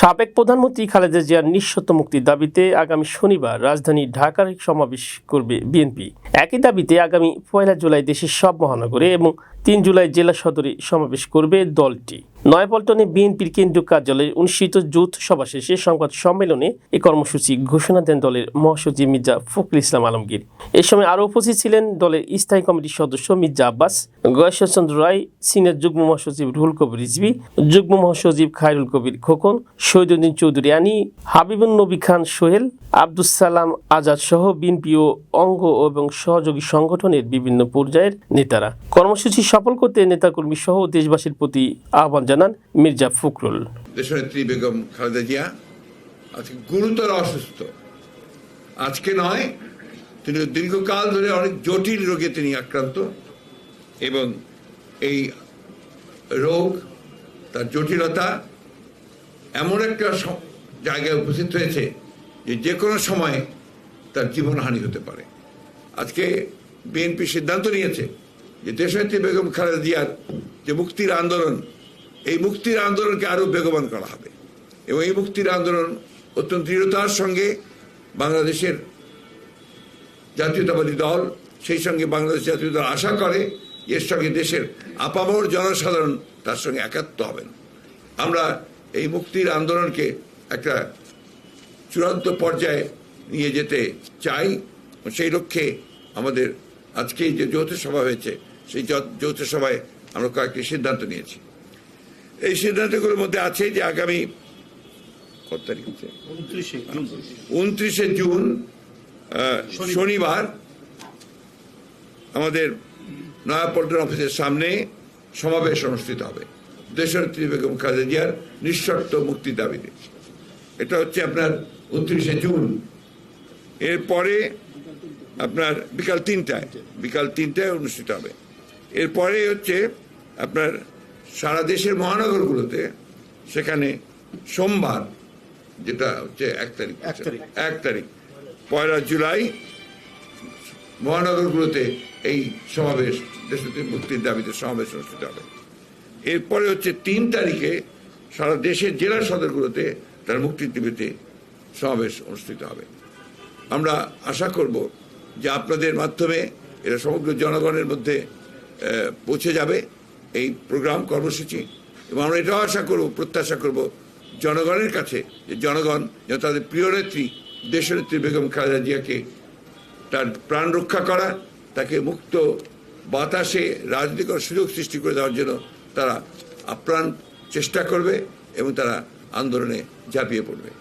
সাবেক প্রধানমন্ত্রী খালেদা জিয়ার নিঃশর্ত মুক্তির দাবিতে আগামী শনিবার রাজধানী ঢাকার সমাবেশ করবে বিএনপি। একই দাবিতে আগামী পয়লা জুলাই দেশের সব মহানগরে এবং তিন জুলাই জেলা সদরে সমাবেশ করবে দলটি। নয়াপল্টনে বিএনপির কেন্দ্রীয় কার্যালয়ে অনুষ্ঠিত যৌথ সভা শেষে সংবাদ সম্মেলনে এ কর্মসূচি ঘোষণা দেন দলের মহাসচিব মির্জা ফখরুল ইসলাম আলমগীর। এ সময় আরও উপস্থিত ছিলেন দলের স্থায়ী কমিটির সদস্য মির্জা আব্বাস, গয়েশ্বরচন্দ্র রায়, সিনিয়র যুগ্ম মহাসচিব রুহুল কবির রিজভি, যুগ্ম মহাসচিব খায়রুল কবির খোকন, শহীদুদ্দিন চৌধুরী আনি হাবিবুল নবী খান সোহেল, আব্দুস সালাম আজাদ সহ বিএনপি ও অঙ্গ এবং সহযোগী সংগঠনের বিভিন্ন পর্যায়ের নেতারা। কর্মসূচি সফল করতে নেতাকর্মী সহ দেশবাসীর প্রতি আহ্বান জানান মির্জা ফখরুল। দেশনেত্রী বেগম খালেদা জিয়া আজকে গুরুতর অসুস্থ। আজকে নয়, তিনি দীর্ঘকাল ধরে অনেক জটিল রোগে তিনি আক্রান্ত এবং এই রোগ, তার জটিলতা এমন একটা জায়গায় উপস্থিত হয়েছে যে যে কোনো সময় তার জীবনহানি হতে পারে। আজকে বিএনপি সিদ্ধান্ত নিয়েছে যে দেশনেত্রী বেগম খালেদা জিয়ার যে মুক্তির আন্দোলন এই মুক্তির আন্দোলনকে আরও বেগবান করা হবে। এবং এই মুক্তির আন্দোলন অত্যন্ত দৃঢ়তার সঙ্গে বাংলাদেশের জাতীয়তাবাদী দল, সেই সঙ্গে বাংলাদেশ জাতীয় দল আশা করে, এর সঙ্গে দেশের আপামর জনসাধারণ তার সঙ্গে একাত্ম হবেন। আমরা এই মুক্তির আন্দোলনকে একটা চূড়ান্ত পর্যায়ে নিয়ে যেতে চাই। সেই লক্ষ্যে আমাদের আজকে যে যৌথ সভা হয়েছে, সেই যৌথ সভায় আমরা কয়েকটি সিদ্ধান্ত নিয়েছি। এই সিদ্ধান্তগুলোর মধ্যে আছে যে আগামী কত তারিখ উনত্রিশে জুন। শনিবার। আমাদের নয়াপল্টন অফিসের সামনে সমাবেশ অনুষ্ঠিত হবে। দেশনেত্রী বেগম খালেদা জিয়ার নিঃশর্ত মুক্তির দাবিতে। এটা হচ্ছে আপনার উনত্রিশে জুন। এরপরে আপনার বিকাল তিনটায় বিকাল তিনটায় অনুষ্ঠিত হবে। এরপরে হচ্ছে আপনার সারা দেশের মহানগরগুলোতে সেখানে সোমবার যেটা হচ্ছে এক তারিখ এক তারিখ। পয়লা জুলাই মহানগরগুলোতে এই সমাবেশ দেশটির মুক্তির দাবিতে সমাবেশ অনুষ্ঠিত হবে। এরপরে হচ্ছে তিন তারিখে সারা দেশের জেলা সদরগুলোতে তার মুক্তির দাবিতে সমাবেশ অনুষ্ঠিত হবে। আমরা আশা করব যে আপনাদের মাধ্যমে এটা সমগ্র জনগণের মধ্যে পৌঁছে যাবে। এই প্রোগ্রাম কর্মসূচি। এবং আমরা এটাও আশা করব, প্রত্যাশা করব জনগণের কাছে যে জনগণ যেন তাদের প্রিয় নেত্রী, দেশনেত্রী বেগম খালেদা জিয়াকে তার প্রাণ রক্ষা করা, তাকে মুক্ত বাতাসে রাজনীতি করার সুযোগ সৃষ্টি করে দেওয়ার জন্য তারা আপ্রাণ চেষ্টা করবে এবং তারা আন্দোলনে ঝাঁপিয়ে পড়বে।